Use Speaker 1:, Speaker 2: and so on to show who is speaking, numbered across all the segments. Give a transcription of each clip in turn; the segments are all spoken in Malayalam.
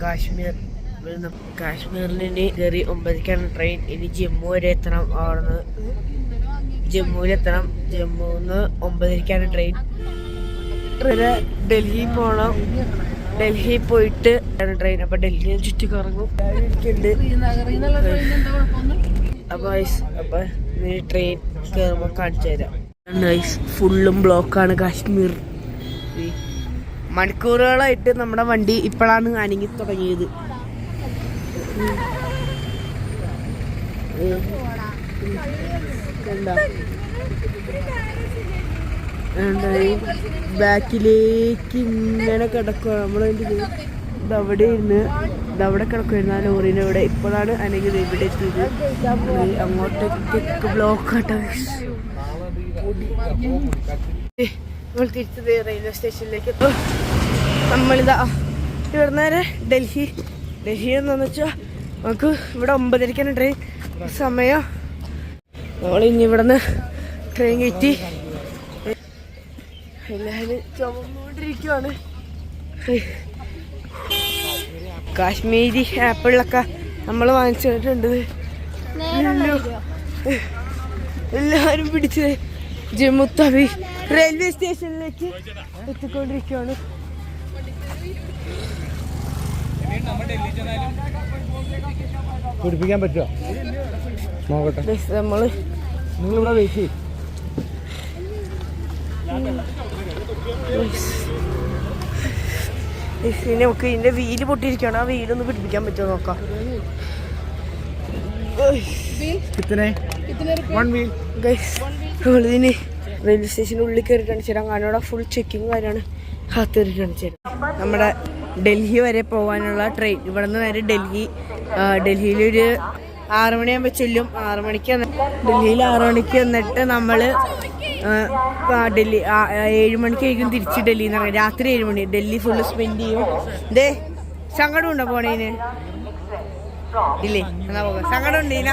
Speaker 1: കാശ്മീർ ഇവിടുന്ന് കാശ്മീരിൽ ഇനി കയറി ഒമ്പതിക്കാണ് ട്രെയിൻ ഇനി ജമ്മു വരെ എത്തണം അവിടുന്ന്. ജമ്മുവിലെത്തണം. ജമ്മുന്ന് ഒമ്പതിരിക്കാണ് ട്രെയിൻ വരെ ഡൽഹി പോകണം ഡൽഹി പോയിട്ട് ട്രെയിൻ അപ്പൊ ഡൽഹിയിൽ ചുറ്റി കറങ്ങും അപ്പൊ അപ്പൊ ട്രെയിൻ കയറുമ്പോൾ കാണിച്ചു തരാം ഫുള്ളും ബ്ലോക്കാണ് കാശ്മീർ. മണിക്കൂറുകളായിട്ട് നമ്മുടെ വണ്ടി ഇപ്പോഴാണ് അനങ്ങി തുടങ്ങിയത്. ബാക്കിലേക്ക് ഇങ്ങനെ കിടക്കുക നമ്മളതിന്റെ ഇതവിടെ ഇരുന്ന് ഇതവിടെ കിടക്കുമായിരുന്നു ആ ലോറിന്റെ ഇവിടെ ഇപ്പോഴാണ് അല്ലെങ്കിൽ ഇവിടെ എത്തിയത്. അങ്ങോട്ടേക്ക് ബ്ലോക്ക് ആട്ടോ. നമ്മൾ തിരിച്ചത് റെയിൽവേ സ്റ്റേഷനിലേക്ക് എത്തും നമ്മളിതാ. ഇവിടെ നേരെ ഡൽഹി. ഡൽഹി എന്താന്ന് വെച്ചാൽ നമുക്ക് ഇവിടെ ഒമ്പതരക്കാണ് ട്രെയിൻ സമയം. നമ്മൾ ഇനി ഇവിടെ നിന്ന് ട്രെയിൻ കയറ്റി എല്ലാവരും ചുമന്നുകൊണ്ടിരിക്കുവാണ്. കാശ്മീരി ആപ്പിളിലൊക്കെ നമ്മൾ വാങ്ങിച്ചിട്ടുണ്ട്. എല്ലാവരും പിടിച്ചത് ജമ്മു തവി. റെയിൽവേ സ്റ്റേഷനിലേക്ക് എത്തിക്കൊണ്ടിരിക്കുകയാണ്.
Speaker 2: പിടിപ്പിക്കാൻ പറ്റുമോ നോക്കട്ടെ.
Speaker 1: നമ്മൾ
Speaker 2: നിങ്ങളിവിടെ വെയിറ്റ് ചെയ്യും.
Speaker 1: ഇനി നമുക്ക് ഇതിന്റെ വീൽ പൊട്ടിയിരിക്കണം ആ വീലൊന്ന് പിടിപ്പിക്കാൻ പറ്റുമോ നോക്കാം.
Speaker 2: കിത്തനെ
Speaker 1: റെയിൽവേ സ്റ്റേഷന്റെ ഉള്ളിൽ കയറി കാണിച്ചു അങ്ങനെ ഫുൾ ചെക്കിങ് കാര്യമാണ്. കാത്തിരി കാണിച്ചു നമ്മുടെ ഡൽഹി വരെ പോകാനുള്ള ട്രെയിൻ ഇവിടെ നിന്ന് നേരെ ഡൽഹി ഡൽഹിയിലൊരു ആറു മണിയാകുമ്പോൾ ചെല്ലും. ആറു മണിക്ക് ഡൽഹിയിൽ ആറു മണിക്ക് വന്നിട്ട് നമ്മൾ ഡൽഹി ഏഴ് മണിക്കായിരിക്കും തിരിച്ച് നിന്ന് പറയാം രാത്രി ഏഴ് മണി. ഡൽഹി ഫുള്ള് സ്പെൻഡ് ചെയ്യും. ദേ സങ്കടം ഉണ്ടോ പോണേന്? ഇല്ലേ എന്നാ പോകാം. സങ്കടം ഉണ്ടീന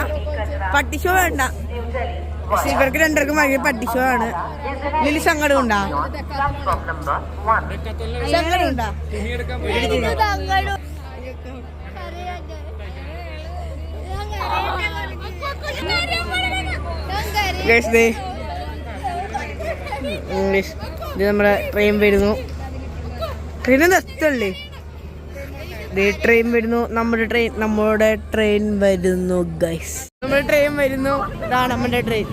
Speaker 1: പട്ടിഷോ വേണ്ട. പക്ഷെ ഇവർക്ക് രണ്ടുപേർക്കും പട്ടിഷോ ആണ് ഇതിൽ സങ്കടം ഉണ്ടാ സങ്കടം. Guys, ഇത് നമ്മുടെ ട്രെയിൻ വരുന്നു ട്രെയിൻ നിർത്തല്ലേ ട്രെയിൻ വരുന്നു. നമ്മുടെ ട്രെയിൻ നമ്മുടെ ട്രെയിൻ വരുന്നു ഗൈസ് നമ്മുടെ ട്രെയിൻ വരുന്നു. ഇതാണ് നമ്മുടെ ട്രെയിൻ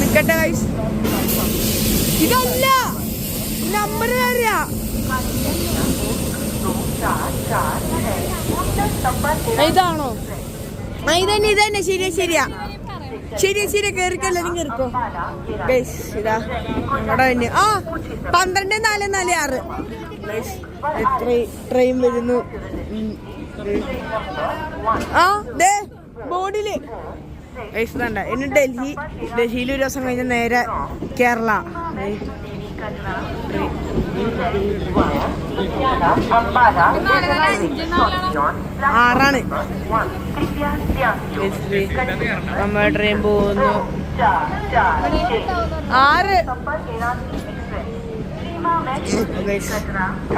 Speaker 1: നിക്കട്ടെ ഗൈസ് ഇതല്ല. നമ്പർ അറിയാ ഇതാണോ? ഇതന്നെ ഇതന്നെ. ശരിയാ ശരിയാ. ശരിയാ ശരി കേറിക്കോ നിങ്ങൾ ഇരിക്കോ ഇതാ നമ്മുടെ തന്നെ ആ പന്ത്രണ്ട് നാല് നാല് ആറ്. ട്രെയിൻ വരുന്നു. ആ ദേ ബോർഡിൽ ഇനി ഡൽഹി. ഡൽഹിയിൽ ഒരു ദിവസം കഴിഞ്ഞ നേരെ കേരള. ആറാണ്. നമ്മുടെ ട്രെയിൻ പോകുന്നു ആറ്.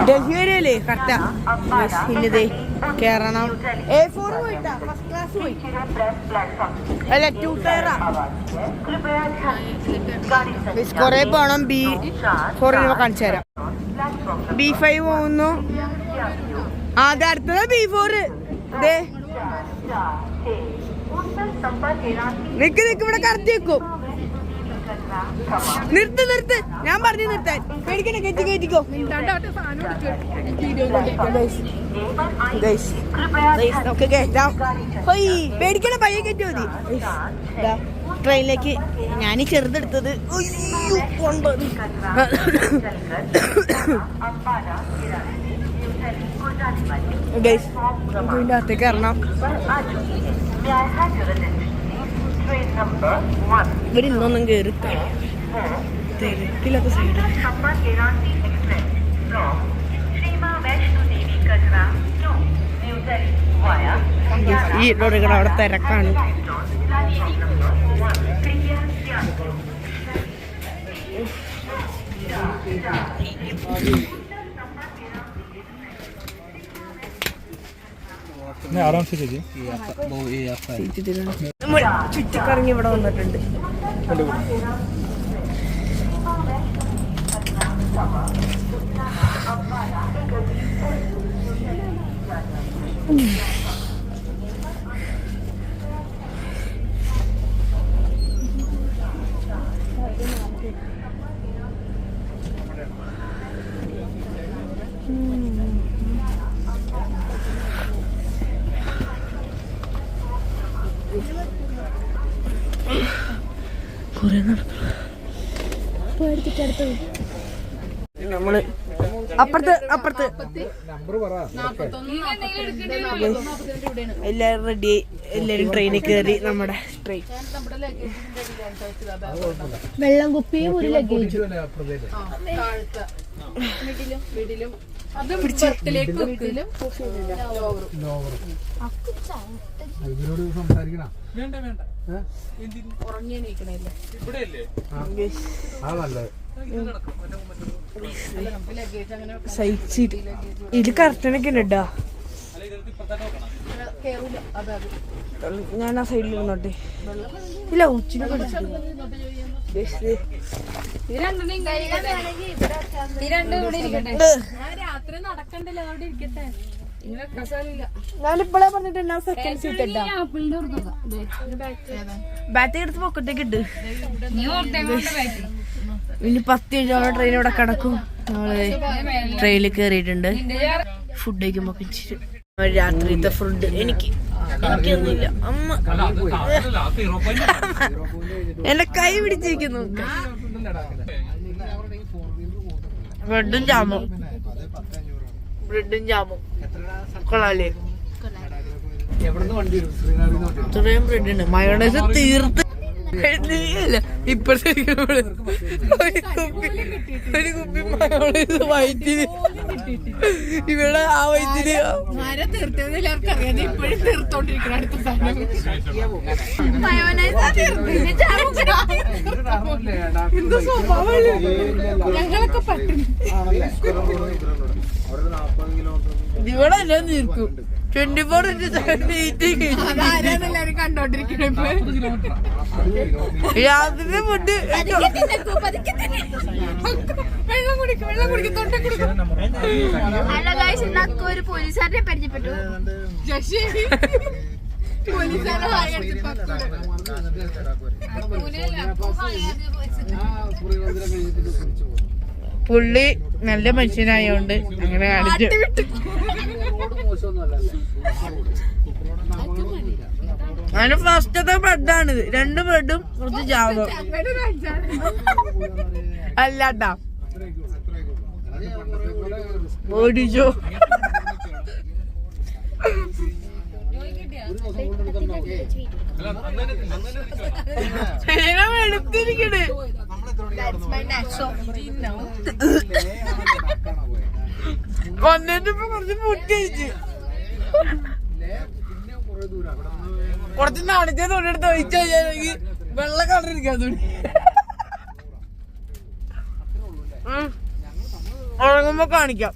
Speaker 1: ഡൽഹി വരെയല്ലേ കറക്റ്റാ. ഇന്നതേ കേറണം. എ ഫോർ പോയിട്ടാ. ഫസ്റ്റ് ക്ലാസ് പോയി. അല്ല ടു ടയറാ കൊറേ പോണം. ബി ഫോർ രൂപ കാണിച്ചു തരാം. ബി ഫൈവ് പോകുന്നു. അത് അടുത്തത് ബി ഫോർ നിക്ക് നിക്ക് ഇവിടെ കറത്തി വെക്കും നിർത്ത് നിർത്ത്. ഞാൻ പറഞ്ഞു നിർത്താൻ. പേടിക്കണേ കയറ്റി കയറ്റിക്കോ നമുക്ക് കയറ്റാം പേടിക്കണ പയ്യെ കയറ്റി മതി. ട്രെയിനിലേക്ക് ഞാൻ ചെറുതെടുത്തത്. ഒൻപത്. Guys, നമുക്ക് ഇതിന്റെ അകത്തേക്ക് ഇറങ്ങാം. ഇവരില്ലെന്നെങ്കിൽ ഇരുട്ടാണ് തിരക്കിലൊക്കെ സൈഡ് ഈ റോഡുകൾ അവിടെ തിരക്കാണ്.
Speaker 2: Thank
Speaker 1: you. ചുറ്റിക്കറങ്ങി ഇവിടെ വന്നിട്ടുണ്ട്. കുറെ നമ്മൾ അപ്പുറത്ത് അപ്പുറത്ത്.
Speaker 2: നമ്പർ പറ
Speaker 1: എല്ലാരും റെഡി എല്ലാരും ട്രെയിനിൽ കയറി നമ്മുടെ ട്രെയിൻ
Speaker 3: വെള്ളം കുപ്പിയും ഒരു ലഗേജും
Speaker 2: ഇവരോട് സംസാരിക്കണം?
Speaker 1: ഇതിൽ കറക്റ്റനൊക്കെ ഉണ്ട് കേട്ടോ ഞാൻ ആ സൈഡിൽ ഇരുന്നോട്ടെ ഇല്ല ഉച്ചിനെ ഞാനിപ്പോഴേ പറഞ്ഞിട്ട് എന്നാ സെക്കൻഡ് സീറ്റ് ഇട്ടാ ബാറ്ററി എടുത്ത് പൊക്കത്തേക്ക് ഇട്ട് ഇനി പത്ത് കഴിഞ്ഞോളം ട്രെയിൻ ഇവിടെ കിടക്കും. നമ്മൾ ട്രെയിനിൽ കേറിയിട്ടുണ്ട്. ഫുഡ് കഴിക്കുമ്പോ രാത്രിത്തെ ഫുഡ് എനിക്ക് എനിക്കൊന്നുമില്ല അമ്മ. എന്റെ കൈ പിടിച്ചിരിക്കുന്നു. ബ്രെഡും ജാമും. ബ്രെഡും ജാമും. കൊള്ളാല്ലേ?
Speaker 2: വണ്ടി
Speaker 1: ഇത്രയും ബ്രെഡ് ഉണ്ട് മയോണൈസ് തീർത്ത് ഇപ്പഴത്തെ ഒരു കുപ്പി ഒരു കുപ്പി മയോണൈസ് വയറ്റിന് ഇവിടെ ആ വയറ്റിന്
Speaker 2: നാൽപ്പത് കിലോമീറ്റർ
Speaker 1: ഇവിടെ എല്ലാം തീർക്കും twenty four into seven
Speaker 3: meeting
Speaker 1: രാത്രി ഫുഡ്
Speaker 4: ഒരു പോലീസുകാരനെ പരിചയപ്പെട്ടു.
Speaker 1: പുള്ളി നല്ല മനുഷ്യനായോണ്ട് അങ്ങനെ കാണിച്ചു. അതിന് ഫസ്റ്റത്തെ ബ്രെഡാണിത് രണ്ട് ബ്രെഡും കുറച്ച്
Speaker 3: അഞ്ചാണ്
Speaker 1: അല്ലാട്ടാ. ഓടിച്ചോ. എടുത്തിരിക്കണേ കുറച്ച് മുട്ടി കഴിച്ച്. കുറച്ച് നനച്ച തുണി എടുത്ത് ഒഴിച്ചു കഴിഞ്ഞാൽ വെള്ളം കളറിരിക്കാൻ തുണി. ഉണങ്ങുമ്പോ കാണിക്കാം.